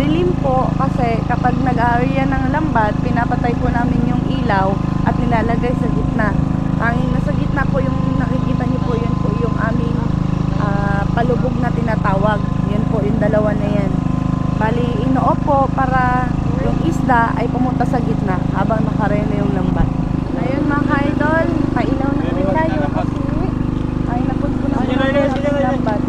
Madilim po kasi kapag nag-area ng lambat, pinapatay po namin yung ilaw at nilalagay sa gitna. Tanging nasa gitna po yung nakikita niyo po yun po yung aming ah, palubog na tinatawag. Yun po yung dalawa na yan. Bali, inoo po para yung isda ay pumunta sa gitna habang nakarene yung lambat. Ayun mga ka-idol, pailaw na po tayo kasi ay napun po na po yung lambat.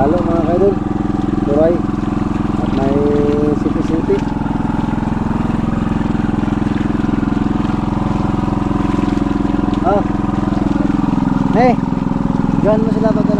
Lalo mga kaidol, turay at may sipi-sipi. Ah. Hey, diyan mo sila pagkala. Ano?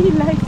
feel like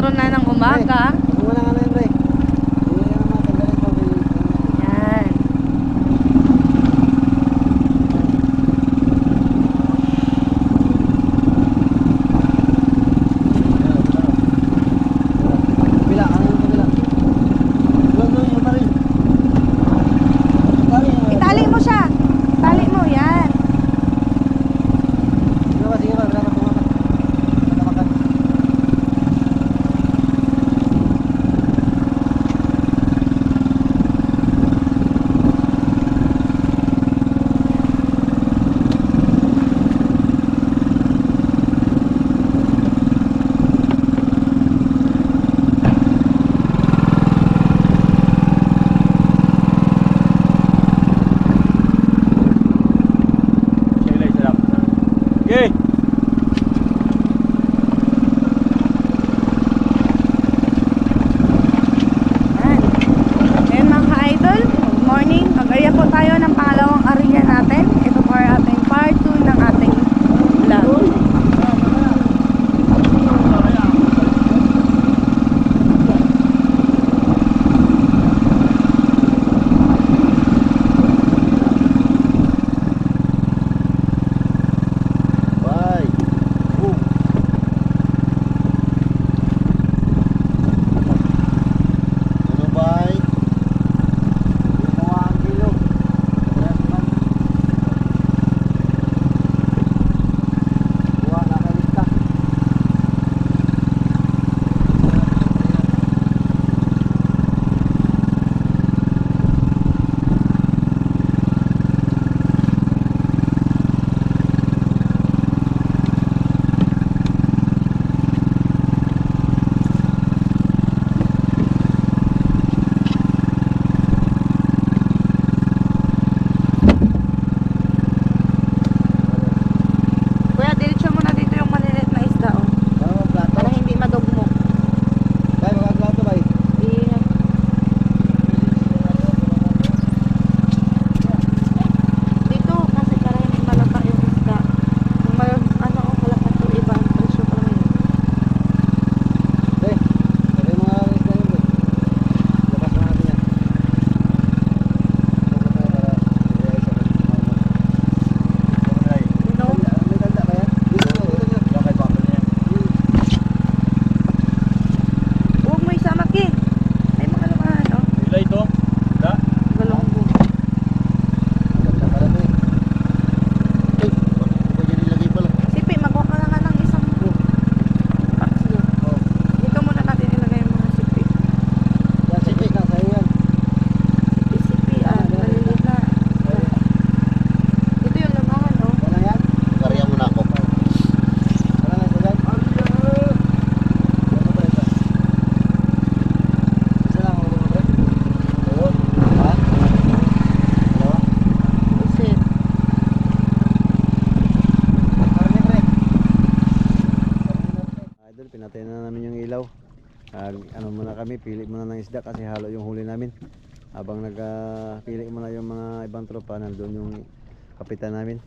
patrona isda kasi halo yung huli namin. Habang nagpili muna yung mga ibang tropa, nandun yung kapitan namin.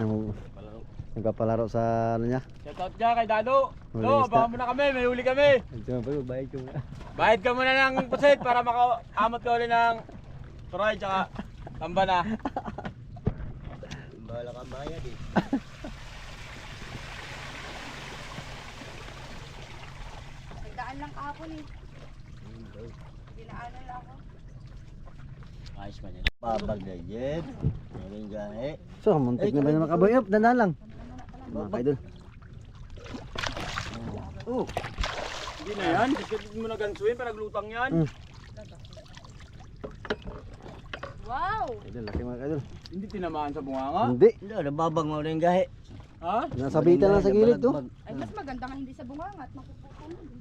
Nang, nagpapalaro sa ano niya. Shout out dyan kay Dado. Huli No, isda. baka muna kami, may huli kami. Bayad ko muna. Bayad ka muna ng pusit para makaamot ka uli ng turay tsaka tamba na. Bahala kang bayad eh. Nagdaan lang kahapon eh. Ayos man yan. Babag na jet. Meron gahe. So, muntik na ba na makaboy up? Dandan lang. Mga kaidol. Oh, Hindi na yan, hindi mo na gansuin para naglutang yan. Mm. Wow! Kaidol, laki mga kaidol. Hindi tinamaan sa bunganga. Hindi. hindi, nababag mo rin gahe. Ha? Nasabitan lang sa gilid to. Ay, mas maganda nga hindi sa bunganga at makukuha mo.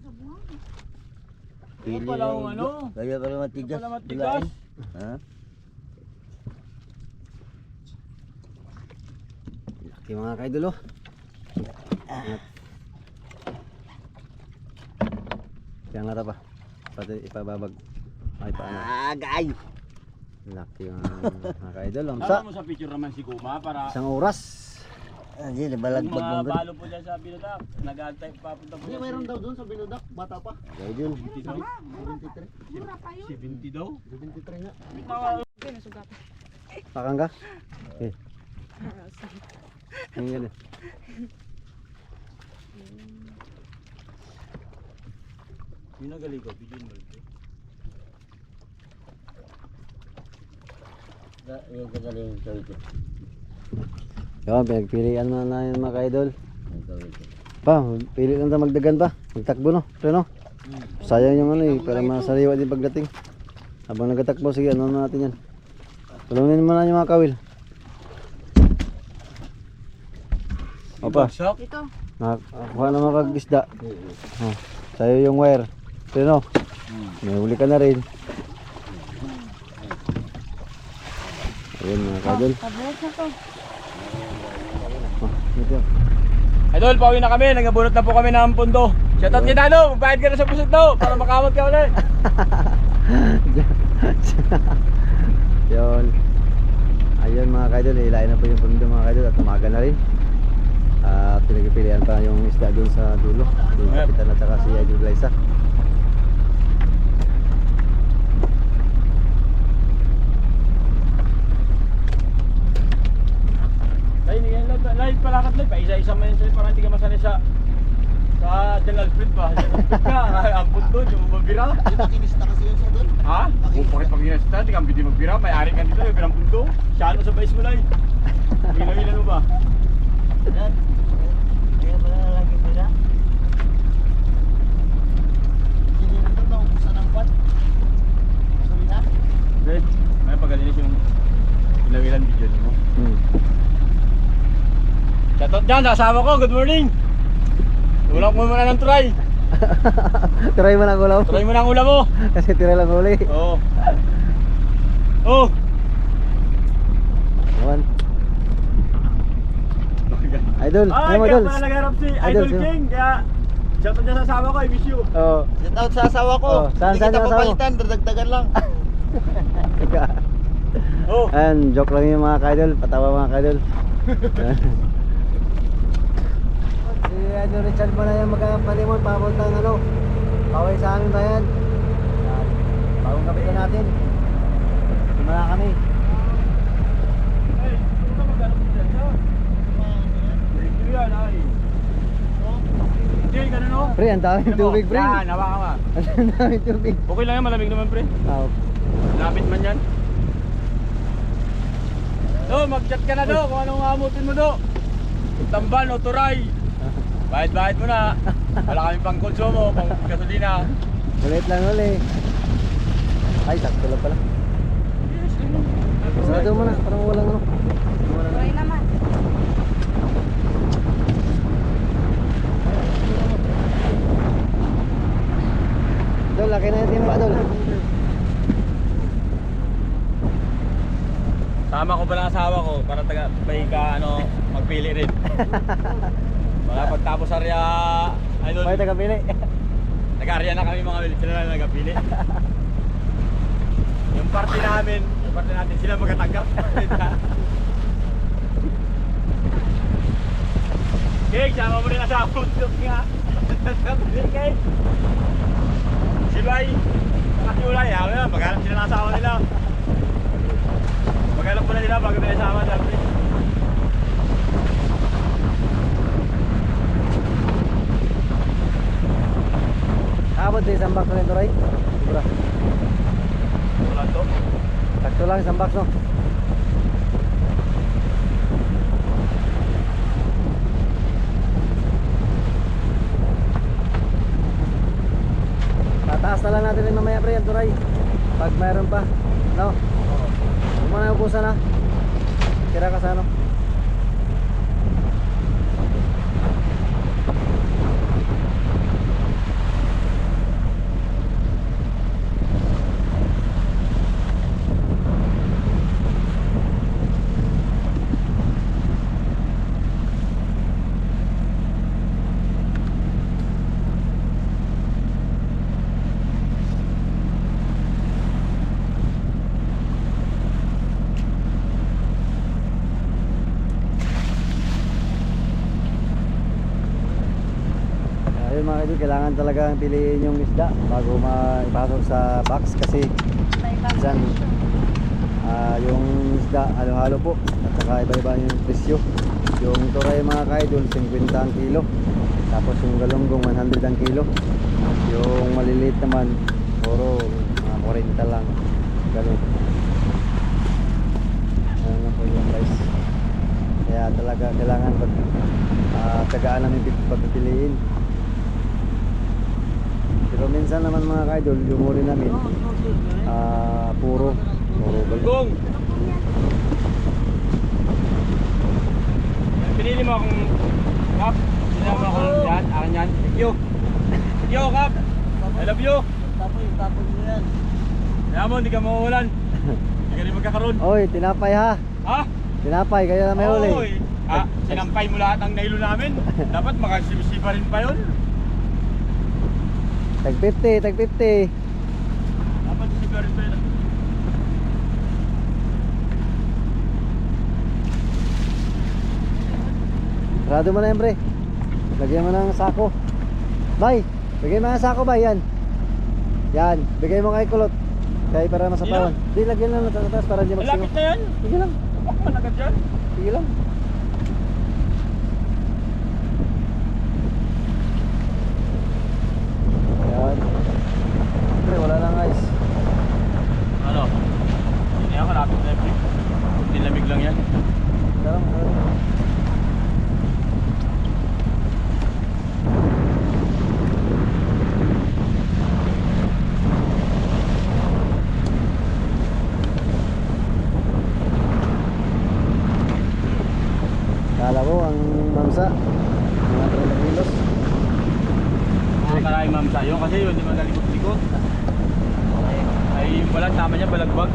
Pili pala ang ng ano. Kaya pala matigas. Wala matigas. Bulain. Ha? Laki mga kaidol oh. Kaya nga pa. Pati ipababag. Ay paano. Agay. Laki mga, mga kaidol. Ang Tama mo sa picture naman si Kuma para Isang oras. Hindi, yung nabalagbag mga mo. balo po dyan sa Binodak. Nag-aantay papunta po yan. daw doon sa binudak. Bata pa. Kaidol. 73. Mura pa yun. 70 daw. 73 nga. Okay, nasugatan. Pakang ka? Okay. Yung. Yun ang galing ko, bigyan mo. Da- Yung kagaling yung ko. Yun, pinagpilian mo na yun mga kaidol. Pa, pili lang tayo magdagan pa. Magtakbo no. Pero no. Sayang yung ano eh, para masariwa din pagdating. Habang nagtatakbo, sige, ano na natin yan. Tulungin mo na yung mga kawil. Opa. Ito. nakakuha na mga kag-isda. Oh, sa'yo yung wire. Pero no, may huli ka na rin. Ayun mga kadol. Pabuhat na to. Idol, pauwi na kami. Nagabunot na po kami ng pundo. Shoutout kay Dano. Magbayad ka na sa pusit daw para makamot ka ulit. Yun. Ayun mga kaidol, ilain na po yung pundo mga kaidol at umaga na rin. At pinagpipilian pa yung isda doon sa dulo. Yung kapitan at saka si Idol Liza. Ay, hindi yan live. Live palakat live. Isa-isa mo yun sa'yo para hindi ka masanay sa sa Del Alfred ba? Del Alfred ka. Ang pundo, hindi mo mabira. Kinista kasi yun sa doon. Ha? Kung bakit pag inasta, hindi ka hindi magbira. May ari ka dito, may birang pundo. Siya ano sa bais mo lang. Ilaw-ilaw mo ba? Yan. Kaya pala lagi nila. Hindi nito na ubusan ng kwan. Sorry na. Red, may pagalinis yung ilawilan video mo. Hmm. Shoutout dyan sa asawa ko, good morning! Tulak mo muna ng try. Try mo lang ulaw. Try mo na ang ulam mo. Kasi tira lang uli. Oo. Oh. Awan. Idol, Ay, ay mo idol. nagharap si Idol? King. Kaya, shoutout dyan sa asawa ko, I miss you. Oh. Shout out sa asawa ko. Oh, saan- yung asawa papalitan, dadagdagan lang. Oh. Ayan, joke lang yung mga kaidol, patawa mga kaidol. Idol Richard pa na yung magpalimon papuntang ano, paway sa aming bayan. Yan. Bagong kapitan natin. Simula kami. Ano. Pre, ang daming tubig, pre. Yan, hawakan ka. Ang daming tubig. Okay lang yan, malamig naman, pre. Oh. Lapit man yan. Do, mag-chat ka na do kung anong amutin mo do. Tamban o turay. Bahid-bahid mo na. Wala kami pang konsumo, pang gasolina. Ulit lang uli. Ay, sakto lang pala. Sarado mo na, parang walang ano. Try naman. Dol, laki na yung timba, Dol. Sama ko pa ng asawa ko para taga may ka ano magpili rin. Wala pagtapos arya idol. May taga pili. Nag-area na kami mga Will, sila na nagapili. yung party namin, yung party natin, sila magkatanggap. Kay, sama mo rin asawa mo. nga. Kay. Si Bay, saka si Ulay, ayaw na, maghanap sila ng asawa nila. Maghanap muna nila bago nila sama dati. Abot din isang box na ito, Ray. Sobra. Wala to. Sakto lang isang box, no? Tataas na lang natin yung mamaya, pre, ang turay. Pag mayroon pa. No? Huwag mo na ubusan, ha? Kira ka sa ano? Ayun mga kaibigan, kailangan talagang piliin yung isda bago maipasok sa box kasi minsan ah, yung isda halo-halo po at saka iba-iba yung presyo. Yung turay mga kaidol 50 ang kilo. Tapos yung galunggong 100 ang kilo. Yung maliliit naman puro mga 40 lang. Ganun. Ano na po yung price. Kaya talaga kailangan pag uh, tagaan namin pip- pagpipiliin. Pero minsan naman mga kaidol, yung huli namin, ah puro, puro. Gong! Pinili mo akong cup. Pinili mo akong yan, akin yan. Thank you. Thank you, cup. I love you. Tapos, tapos mo yan. Kaya mo, hindi ka mauulan. Hindi ka rin magkakaroon. Oy, tinapay ha. Ha? Tinapay, kayo na may huli. Oy. Ah, sinampay mo lahat ng nailo namin. Dapat makasibisipa rin pa yun. Tag 50, tag 50. Dapat sisipa rin pa yun. Sarado mo na yan, pre. Lagyan mo ng sako. Bay, bigay mo ng sako ba yan? Yan, bigay mo kay kulot. Kaya para masapawan. Di, lagyan lang ng tatas para hindi magsingo. Malapit na yan. Sige lang, Ako man agad dyan. sige lang. Yan. Pre, wala lang guys. Ano? Hindi ako lapit na yung Nilamig lang yan. Darang, darang. Kala ko ang mamsa, mga 30 kilos. Karay ma'am sa'yo kasi yun, di magalikot-likot. Ay, ay yung balag, tama niya, balagbag.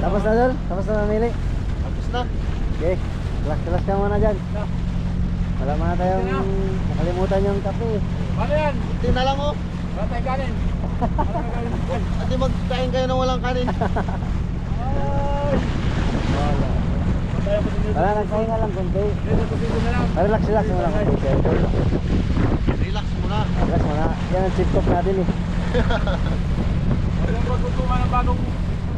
Tapos na doon? Tapos na mamili? Tapos na. Okay, relax-relax ka muna dyan. Wala muna tayong nakalimutan yung kape. Paano yan? Hindi na lang oh. Wala tayong kanin. Wala tayong kanin. At di magkain kayo ng walang kanin. Ay! Wala. Wala, nagpahinga lang konti. Dito, dito na lang. Relax-relax mo lang konti. sir. Relax muna. Relax mo na. Yan ang talk natin eh. Walang pagkukuha ng bagong...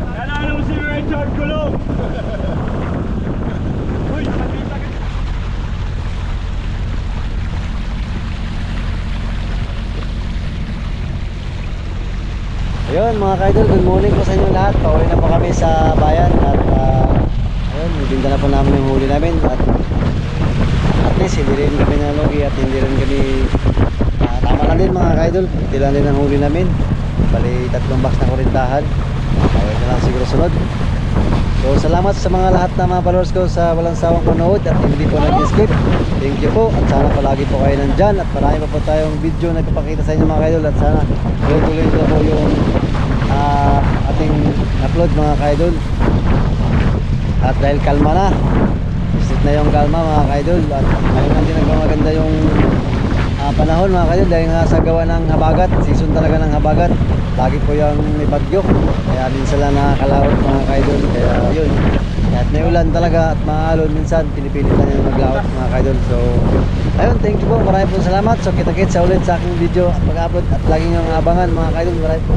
Yan na ano si Richard Colom! Uy, nakakita ka. Ayun mga kaidol, good morning po sa inyo lahat. Pauwi na po kami sa bayan at uh, ibinda na po namin yung huli namin at at least hindi rin kami nalugi at hindi rin kami ah, tama lang din mga kaidol. Hindi lang din ang huli namin. Bali tatlong box na kurintahan. Pauwi na lang siguro sunod. So salamat sa mga lahat na mga followers ko sa walang sawang panood at hindi po nag-skip. Thank you po at sana palagi po kayo nandyan at marami pa po tayong video na ipapakita sa inyo mga kaidol at sana tuloy-tuloy na po yung ah, ating upload mga kaidol. At dahil kalma na, visit na yung kalma mga kaidol at ngayon lang din yung ah, panahon mga kaidol dahil nga sa gawa ng habagat, season talaga ng habagat. Lagi po yung may bagyo. Kaya din sila nakakalawot mga kaidol. Kaya yun. Kahit may ulan talaga at maalon minsan, pinipilit na nila maglawot mga kaidol. So, ayun, thank you po. Maraming po salamat. So, kita-kits sa ulit sa aking video at pag-upload at lagi nyo abangan mga kaidol. Maraming po.